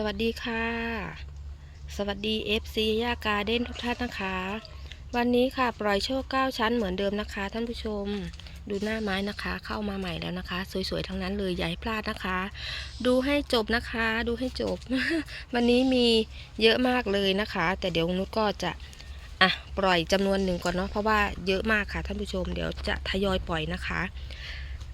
สวัสดีค่ะ สวัสดี FC ย่ากาเด้นทุกท่านนะคะ วันนี้ค่ะปล่อยโชค9ชั้นเหมือนเดิมนะคะ ท่านผู้ชมดูหน้าไม้นะคะ เข้ามาใหม่แล้วนะคะ สวยๆทั้งนั้นเลยอย่าให้พลาดนะคะ ดูให้จบนะคะ ดูให้จบ วันนี้มีเยอะมากเลยนะคะ แต่เดี๋ยวนุชก็จะอะปล่อยจำนวนหนึ่งก่อนเนาะเพราะว่าเยอะมากค่ะท่านผู้ชมเดี๋ยวจะทยอยปล่อยนะคะ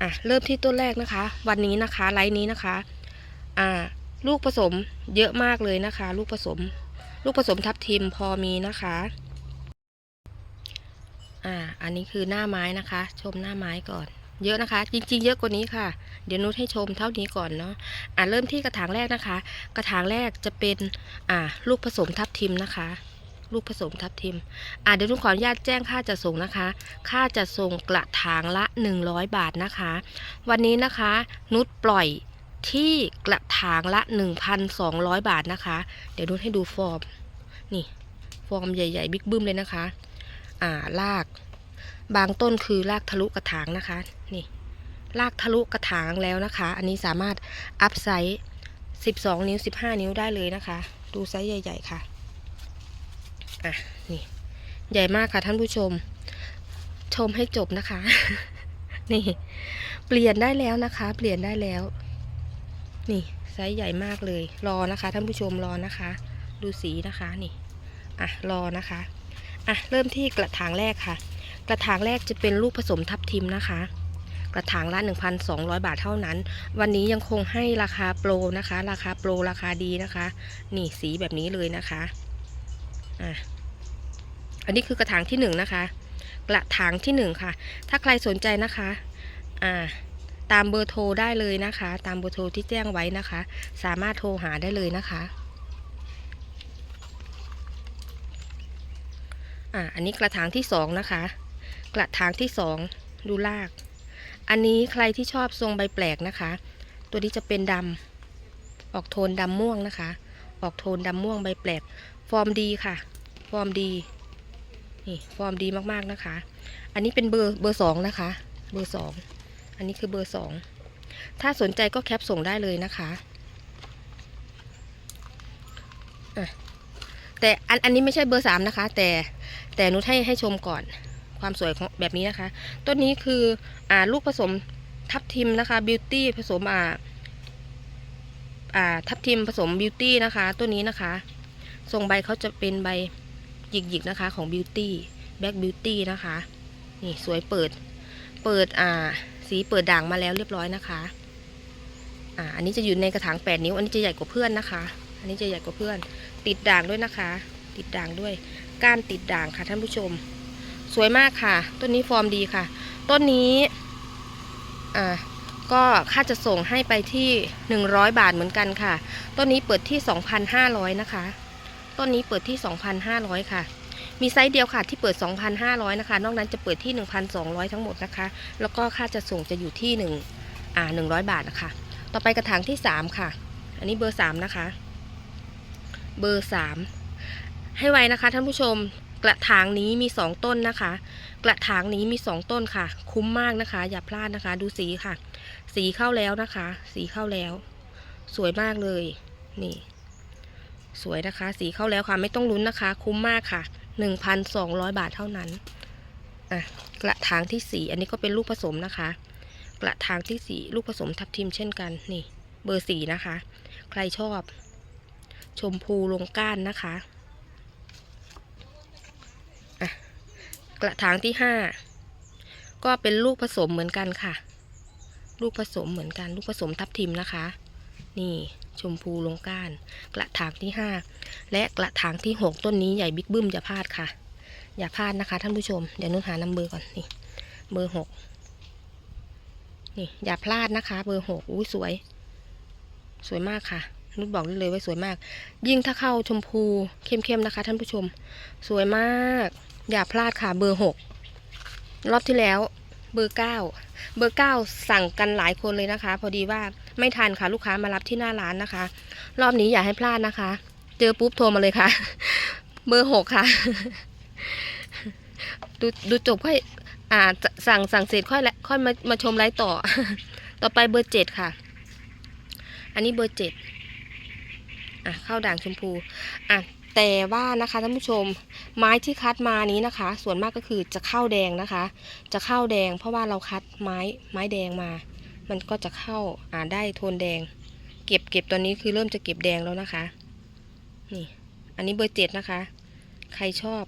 อะเริ่มที่ต้นแรกนะคะ วันนี้นะคะไลน์นี้นะคะอ่า ลูกผสมเยอะมากเลยนะคะ ลูกผสม ลูกผสมทับทิมพอมีนะคะ อ่า อันนี้คือหน้าไม้นะคะ ชมหน้าไม้ก่อน เยอะนะคะ จริง ๆ เยอะกว่านี้ค่ะ เดี๋ยวนุชให้ชมเท่านี้ก่อนเนาะ อ่าเริ่มที่กระถางแรกนะคะ กระถางแรกจะเป็น อ่า ลูกผสมทับทิมนะคะลูกผสมทับทิม อ่าเดี๋ยวนุชขออนุญาตแจ้งค่าจัดส่งนะคะ ค่าจัดส่งกระถางละ 100 บาทนะคะ วันนี้นะคะ นุชปล่อย ที่กระถางละ 1,200 บาทนะคะ เดี๋ยวนุชให้ดูฟอร์ม นี่ ฟอร์มใหญ่ ๆ บิ๊กบึ้มเลยนะคะ อ่า ลาก บางต้นคือลากทะลุกระถางนะคะ นี่ ลากทะลุกระถางแล้วนะคะ อันนี้สามารถอัพไซส์12 นิ้ว 15 นิ้วได้เลยนะคะ ดูไซส์ใหญ่ ๆ ค่ะ อะ นี่ ใหญ่มากค่ะท่านผู้ชม ชมให้จบนะคะ นี่ เปลี่ยนได้แล้วนะคะ เปลี่ยนได้แล้ว นี่ไซส์ใหญ่มากเลย รอนะคะ ท่านผู้ชมรอนะคะ ดูสีนะคะนี่อะรอนะคะอะเริ่มที่กระถางแรกค่ะ กระถางแรกจะเป็นลูกผสมทับทิมนะคะ กระถางละ 1,200 บาทเท่านั้น วันนี้ยังคงให้ราคาโปรนะคะ ราคาโปรราคาดีนะคะ นี่สีแบบนี้เลยนะคะอะอันนี้คือกระถางที่หนึ่งนะคะ กระถางที่หนึ่งค่ะ ถ้าใครสนใจนะคะอ่า ตามเบอร์โทรได้เลยนะคะ ตามเบอร์โทรที่แจ้งไว้นะคะ สามารถโทรหาได้เลยนะคะอ่าอันนี้กระถางที่สองนะคะ กระถางที่สองดูลาก อันนี้ใครที่ชอบทรงใบแปลกนะคะ ตัวนี้จะเป็นดำออกโทนดำม่วงนะคะ ออกโทนดำม่วงใบแปลก ฟอร์มดีค่ะ ฟอร์มดีนี่ฟอร์มดีมากๆนะคะ อันนี้เป็นเบอร์เบอร์สองนะคะ เบอร์สอง อันนี้คือเบอร์สองถ้าสนใจก็แคปส่งได้เลยนะคะะแต่อันอันนี้ไม่ใช่เบอร์สามนะคะ แต่แต่นุชให้ให้ชมก่อนความสวยของแบบนี้นะคะ ต้นนี้คืออ่าลูกผสมทับทิมนะคะบิวตี้ผสมอ่าอ่าทับทิมผสมบิวตี้นะคะต้นนี้นะคะทรงใบเขาจะเป็นใบหยิกๆนะคะของบิวตี้แบ็กบิวตี้นะคะ นี่สวยเปิด เปิดอ่า สีเปิดด่างมาแล้วเรียบร้อยนะคะอ่าอันนี้จะอยู่ในกระถาง8นิ้ว อันนี้จะใหญ่กว่าเพื่อนนะคะ อันนี้จะใหญ่กว่าเพื่อน ติดด่างด้วยนะคะ ติดด่างด้วย ก้านติดด่างค่ะท่านผู้ชม สวยมากค่ะ ต้นนี้ฟอร์มดีค่ะ ต้นนี้อ่าก็ค่าจะส่งให้ไปที่ 100 บาทเหมือนกันค่ะ ต้นนี้เปิดที่ 2,500 นะคะ ต้นนี้เปิดที่ 2,500 ค่ะ มีไซส์เดียวค่ะที่เปิด 2,500 นะคะ นอกนั้นจะเปิดที่ 1,200 ทั้งหมดนะคะ แล้วก็ค่าจะส่งจะอยู่ที่1อ่า100 บาทนะคะ ต่อไปกระถางที่ 3 ค่ะ อันนี้เบอร์ 3 นะคะ เบอร์ 3 ให้ไว้นะคะท่านผู้ชมกระถางนี้มี 2 ต้นนะคะ กระถางนี้มี 2 ต้นค่ะ คุ้มมากนะคะ อย่าพลาดนะคะ ดูสีค่ะ สีเข้าแล้วนะคะ สีเข้าแล้ว สวยมากเลย นี่ สวยนะคะ สีเข้าแล้วค่ะ ไม่ต้องลุ้นนะคะ คุ้มมากค่ะ 1,200 บาทเท่านั้นอะกระถางที่สี่อันนี้ก็เป็นลูกผสมนะคะ กระถางที่สี่ลูกผสมทับทิมเช่นกันนี่ เบอร์สี่นะคะ ใครชอบ ชมพูลงก้านนะคะอะกระถางที่ห้าก็เป็นลูกผสมเหมือนกันค่ะ ลูกผสมเหมือนกัน ลูกผสมทับทิมนะคะ นี่ ชมพูลงก้าน กระถางที่ห้าและกระถางที่ 6 ต้นนี้ใหญ่บิ๊กบึ้มอย่าพลาดค่ะ อย่าพลาดนะคะท่านผู้ชม เดี๋ยวนุ่นหานำเบอร์ก่อนนี่เบอร์หกนี่อย่าพลาดนะคะ เบอร์หกอุ้ยสวย สวยมากค่ะนุชบอกได้เลยว่าสวยมาก ยิ่งถ้าเข้าชมพูเข้มๆนะคะ ท่านผู้ชม สวยมาก อย่าพลาดค่ะเบอร์หกรอบที่แล้ว เบอร์เก้าเบอร์เก้าสั่งกันหลายคนเลยนะคะ พอดีว่าไม่ทันค่ะลูกค้ามารับที่หน้าร้านนะคะ รอบนี้อย่าให้พลาดนะคะ เจอปุ๊บโทรมาเลยค่ะ เบอร์หกค่ะ ดูดูจบค่อย อ่าสั่งสั่งเสร็จค่อยและค่อยมามาชมไลฟ์ต่อ ต่อไปเบอร์เจ็ดค่ะ อันนี้เบอร์เจ็ดอะเข้าด่างชมพู อะ แต่ว่านะคะท่านผู้ชมไม้ที่คัดมานี้นะคะ ส่วนมากก็คือจะเข้าแดงนะคะ จะเข้าแดง เพราะว่าเราคัดไม้ไม้แดงมา มันก็จะเข้าอ่าได้โทนแดง เก็บเก็บตัวนี้คือเริ่มจะเก็บแดงแล้วนะคะ นี่ อันนี้เบอร์เจ็ดนะคะ ใครชอบ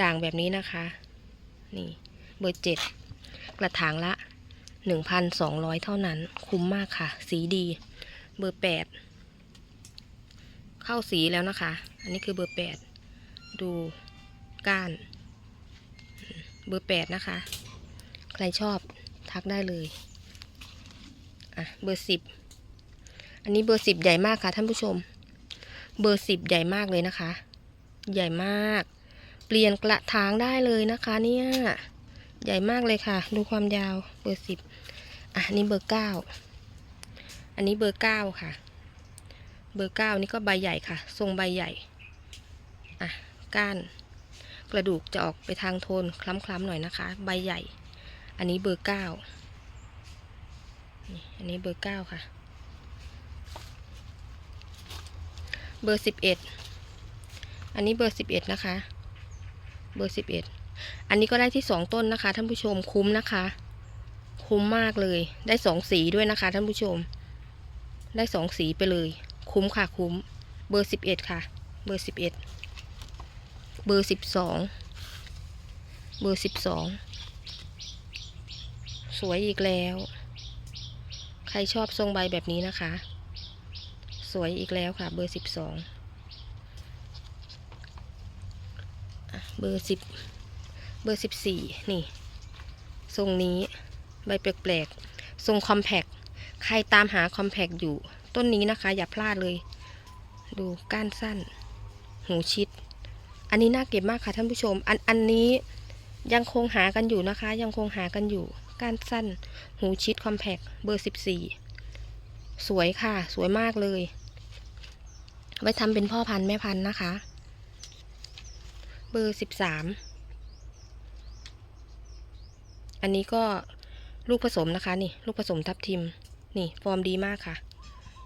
ด่างแบบนี้นะคะ นี่เบอร์เจ็ดกระถางละหนึ่งพันสองร้อยเท่านั้น คุ้มมากค่ะ สีดี เบอร์แปด เข้าสีแล้วนะคะ อันนี้คือเบอร์แปดดูก้าน เบอร์แปดนะคะ ใครชอบทักได้เลยอะเบอร์สิบอันนี้เบอร์สิบใหญ่มากค่ะท่านผู้ชม เบอร์สิบใหญ่มากเลยนะคะ ใหญ่มาก เปลี่ยนกระถางได้เลยนะคะ เนี่ย ใหญ่มากเลยค่ะ ดูความยาวเบอร์สิบอะนนี้เบอร์เก้าอันนี้เบอร์เก้าค่ะ เบอร์เก้านี่ก็ใบใหญ่ค่ะ ทรงใบใหญ่ อะ ก้าน กระดูกจะออกไปทางโทนคล้ำๆหน่อยนะคะ ใบใหญ่ อันนี้เบอร์เก้าอันนี้เบอร์เก้าค่ะ เบอร์สิบเอ็ดอันนี้เบอร์สิบเอ็ดนะคะ เบอร์สิบเอ็ดอันนี้ก็ได้ที่สองต้นนะคะ ท่านผู้ชมคุ้มนะคะ คุ้มมากเลย ได้สองสีด้วยนะคะ ท่านผู้ชม ได้สองสีไปเลย คุ้มค่ะคุ้ม เบอร์สิบเอ็ดค่ะ เบอร์สิบเอ็ดเบอร์สิบสองเบอร์สิบสองสวยอีกแล้ว ใครชอบทรงใบแบบนี้นะคะ สวยอีกแล้วค่ะ เบอร์สิบสองเบอร์สิบเบอร์สิบสี่นี่ ทรงนี้ใบแปลกๆ ทรงคอมแพกใครตามหาคอมแพกอยู่ ต้นนี้นะคะ อย่าพลาดเลย ดูก้านสั้น หูชิด อันนี้น่าเก็บมากค่ะท่านผู้ชม อันอันนี้ยังคงหากันอยู่นะคะ ยังคงหากันอยู่ ก้านสั้น หูชิดคอมแพกเบอร์สิบสี่สวยค่ะ สวยมากเลย ไว้ทำเป็นพ่อพันธุ์แม่พันธุ์นะคะ เบอร์สิบสามอันนี้ก็ลูกผสมนะคะ นี่ ลูกผสมทับทิม นี่ ฟอร์มดีมากค่ะ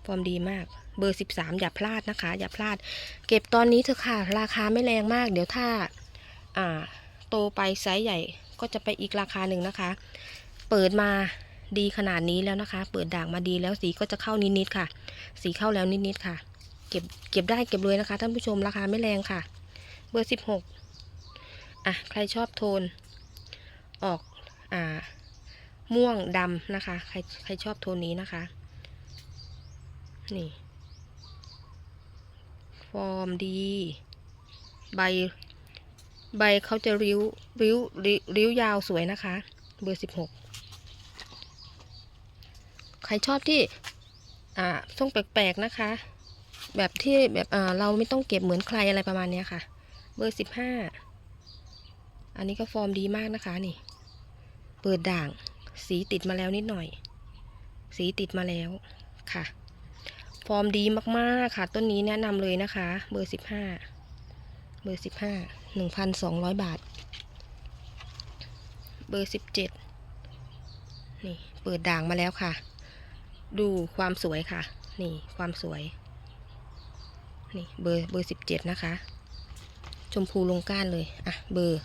ฟอร์มดีมาก เบอร์สิบสามอย่าพลาดนะคะ อย่าพลาด เก็บตอนนี้เถอะค่ะ ราคาไม่แรงมาก เดี๋ยวถ้า อ่า โตไปไซส์ใหญ่ก็จะไปอีกราคาหนึ่งนะคะ เปิดมาดีขนาดนี้แล้วนะคะ เปิดด่างมาดีแล้วสีก็จะเข้านิดๆค่ะ สีเข้าแล้วนิดๆค่ะ เก็บเก็บได้เก็บเลยนะคะท่านผู้ชมราคาไม่แรงค่ะ เบอร์สิบหกอะ ใครชอบโทน ออก อ่า ม่วงดำนะคะ ใครใครชอบโทนนี้นะคะ นี่ ฟอร์มดี ใบ ใบเขาจะริ้ว ริ้ว ริ้วยาวสวยนะคะ เบอร์สิบหกใครชอบที่ อ่าทรงแปลกๆนะคะ แบบที่แบบอ่าเราไม่ต้องเก็บเหมือนใครอะไรประมาณเนี้ยค่ะ เบอร์สิบห้าอันนี้ก็ฟอร์มดีมากนะคะนี่ เปิดด่าง สีติดมาแล้วนิดหน่อย สีติดมาแล้วค่ะ ฟอร์มดีมากๆค่ะ ต้นนี้แนะนำเลยนะคะ เบอร์สิบห้าเบอร์สิบห้าหนึ่งพันสองร้อยบาท เบอร์สิบเจ็ดนี่เปิดด่างมาแล้วค่ะ ดูความสวยค่ะ นี่ความสวย นี่เบอร์เบอร์สิบเจ็ดนะคะ ชมพูลงก้านเลย อะ เบอร์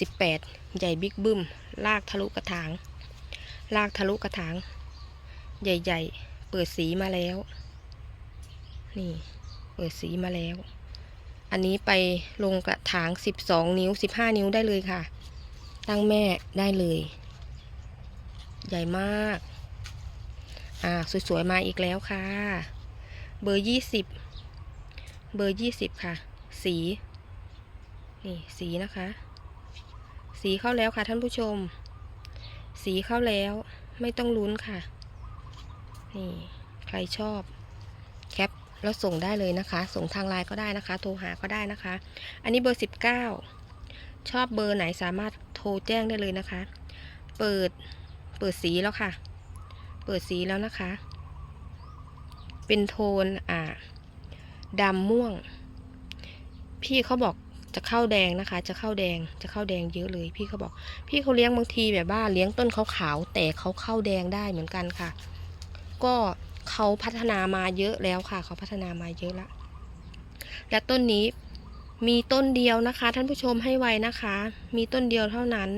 สิบแปดใหญ่บิ๊กบึ้ม ลากทะลุกระถาง ลากทะลุกระถาง ใหญ่ ๆ เปิดสีมาแล้ว นี่เปิดสีมาแล้ว อันนี้ไปลงกระถางสิบสองนิ้วสิบห้านิ้วได้เลยค่ะ ตั้งแม่ได้เลย ใหญ่มาก อ่า สวยๆ มาอีกแล้วค่ะ เบอร์ยี่สิบเบอร์ยี่สิบค่ะ สี นี่ สีนะคะ สีเข้าแล้วค่ะท่านผู้ชม สีเข้าแล้วไม่ต้องลุ้นค่ะ นี่ ใครชอบ แคป แล้วส่งได้เลยนะคะ ส่งทางไลน์ก็ได้นะคะ โทรหาก็ได้นะคะ อันนี้เบอร์สิบเก้าชอบเบอร์ไหนสามารถโทรแจ้งได้เลยนะคะ เปิดเปิดสีแล้วค่ะ เปิดสีแล้วนะคะ เป็นโทนอ่าดำม่วง พี่เขาบอกจะเข้าแดงนะคะ จะเข้าแดง จะเข้าแดงเยอะเลย พี่เขาบอก พี่เขาเลี้ยงบางทีแบบว่าเลี้ยงต้นขาวๆแต่เขาเข้าแดงได้เหมือนกันค่ะ ก็ เขาพัฒนามาเยอะแล้วค่ะ เขาพัฒนามาเยอะละและต้นนี้มีต้นเดียวนะคะ ท่านผู้ชมให้ไวนะคะ มีต้นเดียวเท่านั้น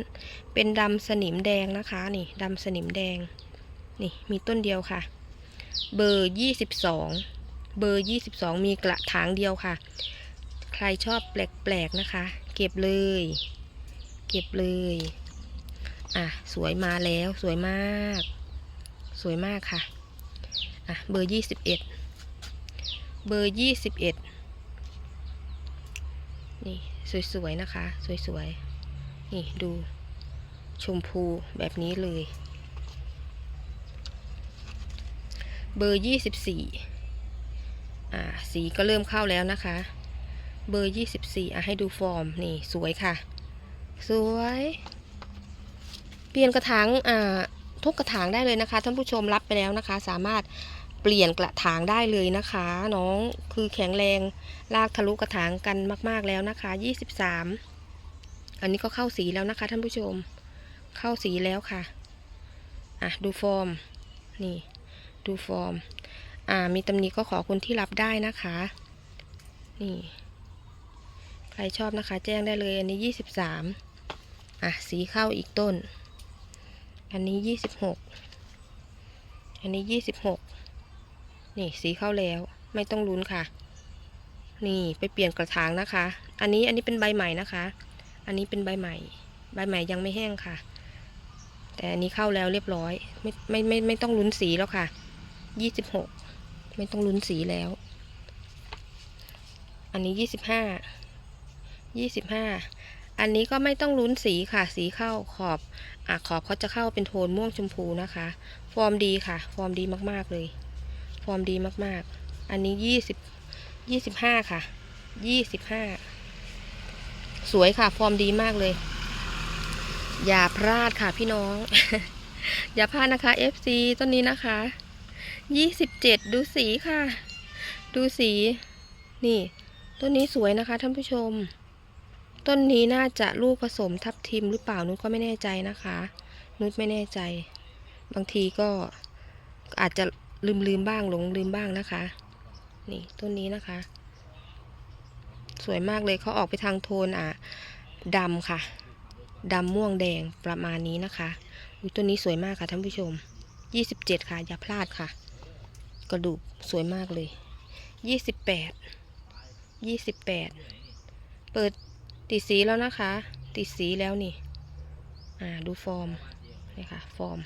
เป็นดำสนิมแดงนะคะ นี่ดำสนิมแดง นี่มีต้นเดียวค่ะ เบอร์ยี่สิบสองเบอร์ยี่สิบสองมีกระถางเดียวค่ะ ใครชอบแปลกๆนะคะ เก็บเลย เก็บเลย อะ สวยมาแล้วสวยมาก สวยมากค่ะ อะ เบอร์ยี่สิบเอ็ดเบอร์ยี่สิบเอ็ดนี่สวยๆนะคะ สวยๆ นี่ดูชมพูแบบนี้เลย เบอร์ยี่สิบสี่อ่าสีก็เริ่มเข้าแล้วนะคะ เบอร์ยี่สิบสี่อะให้ดูฟอร์มนี่สวยค่ะ สวย เปลี่ยนกระถางอ่าทุกกระถางได้เลยนะคะท่านผู้ชมรับไปแล้วนะคะ สามารถ เปลี่ยนกระถางได้เลยนะคะ น้องคือแข็งแรงลากทะลุกระถางกันมาก ๆแล้วนะคะ 23 อันนี้ก็เข้าสีแล้วนะคะท่านผู้ชม เข้าสีแล้วค่ะอะดูฟอร์มนี่ดูฟอร์มอ่ามีตำหนิก็ขอคนที่รับได้นะคะ นี่ ใครชอบนะคะ แจ้งได้เลยอันนี้ 23อะสีเข้าอีกต้น อันนี้ยี่สิบหกอันนี้ยี่สิบหก นี่สีเข้าแล้วไม่ต้องลุ้นค่ะ นี่ไปเปลี่ยนกระถางนะคะ อันนี้อันนี้เป็นใบใหม่นะคะ อันนี้เป็นใบใหม่ ใบใหม่ยังไม่แห้งค่ะ แต่อันนี้เข้าแล้วเรียบร้อย ไม่ไม่ไม่ไม่ต้องลุ้นสีแล้วค่ะยี่สิบหกไม่ต้องลุ้นสีแล้ว อันนี้ยี่สิบห้ายี่สิบห้าอันนี้ก็ไม่ต้องลุ้นสีค่ะ สีเข้าขอบอะขอบเขาจะเข้าเป็นโทนม่วงชมพูนะคะ ฟอร์มดีค่ะ ฟอร์มดีมากๆเลย ฟอร์มดีมากๆ อันนี้ยี่สิบยี่สิบห้าค่ะยี่สิบห้าสวยค่ะ ฟอร์มดีมากเลย อย่าพลาดค่ะพี่น้อง อย่าพลาดนะคะ FC ต้นนี้นะคะยี่สิบเจ็ดดูสีค่ะ ดูสี นี่ ต้นนี้สวยนะคะท่านผู้ชม ต้นนี้น่าจะลูกผสมทับทิมหรือเปล่านุชก็ไม่แน่ใจนะคะ นุชไม่แน่ใจ บางทีก็อาจจะ ลืมลืมบ้างหลงลืมบ้างนะคะ นี่ต้นนี้นะคะ สวยมากเลยเขาออกไปทางโทนอะดำค่ะดำม่วงแดงประมาณนี้นะคะอุยต้นนี้สวยมากค่ะท่านผู้ชม 27 ค่ะ อย่าพลาดค่ะ กระดูกสวยมากเลย 28 28 เปิดติดสีแล้วนะคะ ติดสีแล้วนี่ อ่าดูฟอร์มนี่ค่ะ ฟอร์ม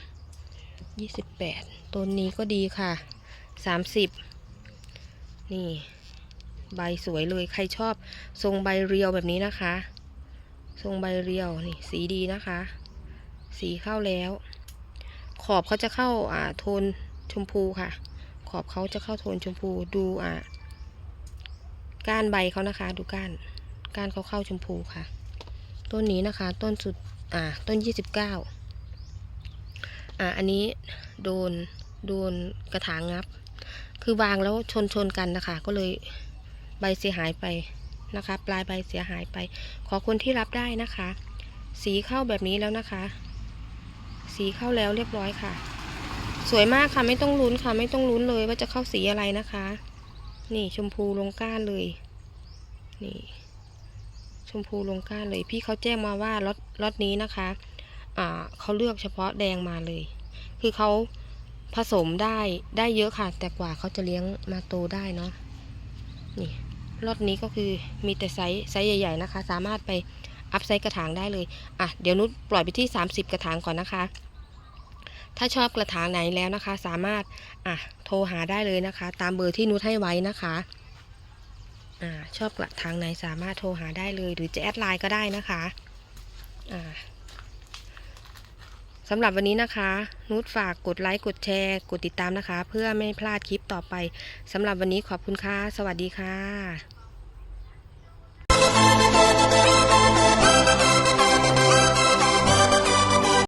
ยี่สิบแปดต้นนี้ก็ดีค่ะสามสิบนี่ ใบสวยเลยใครชอบทรงใบเรียวแบบนี้นะคะ ทรงใบเรียวนี่สีดีนะคะ สีเข้าแล้ว ขอบเขาจะเข้าอ่าโทนชมพูค่ะ ขอบเขาจะเข้าโทนชมพูดูอ่าก้านใบเขานะคะ ดูก้านก้านเขาเข้าชมพูค่ะ ต้นนี้นะคะ ต้นสุดอ่าต้นยี่สิบเก้า อ่าอันนี้โดนโดนกระถางงับ คือวางแล้วชนชนกันนะคะ ก็เลยใบเสียหายไปนะคะ ปลายใบเสียหายไป ขอคนที่รับได้นะคะ สีเข้าแบบนี้แล้วนะคะ สีเข้าแล้วเรียบร้อยค่ะ สวยมากค่ะไม่ต้องลุ้นค่ะ ไม่ต้องลุ้นเลยว่าจะเข้าสีอะไรนะคะ นี่ชมพูลงก้านเลย นี่ ชมพูลงก้านเลย พี่เขาแจ้งมาว่าล็อตล็อตนี้นะคะ เขาเลือกเฉพาะแดงมาเลย คือเขาผสมได้ได้เยอะค่ะ แต่กว่าเขาจะเลี้ยงมาโตได้เนาะนี่ลอตนี้ก็คือมีแต่ไซส์ไซส์ใหญ่ ๆนะคะ สามารถไปอัพไซส์กระถางได้เลยอะเดี๋ยวนุชปล่อยไปที่ 30 กระถางก่อนนะคะ ถ้าชอบกระถางไหนแล้วนะคะ สามารถอะโทรหาได้เลยนะคะ ตามเบอร์ที่นุชให้ไว้นะคะอ่าชอบกระถางไหนสามารถโทรหาได้เลย หรือจะแอดไลน์ก็ได้นะคะอ่า สำหรับวันนี้นะคะ นุชฝากกดไลค์ กดแชร์ กดติดตามนะคะ เพื่อไม่พลาดคลิปต่อไปสำหรับวันนี้ขอบคุณค่ะ สวัสดีค่ะ